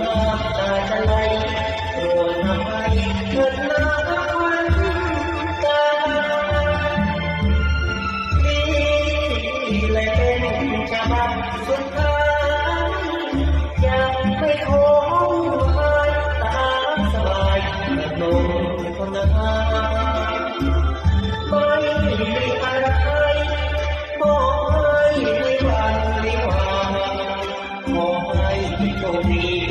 มาอาจะไหลรวทำไปเกิดมาทั้งวันที่เลเป็นฉบับสุด for me.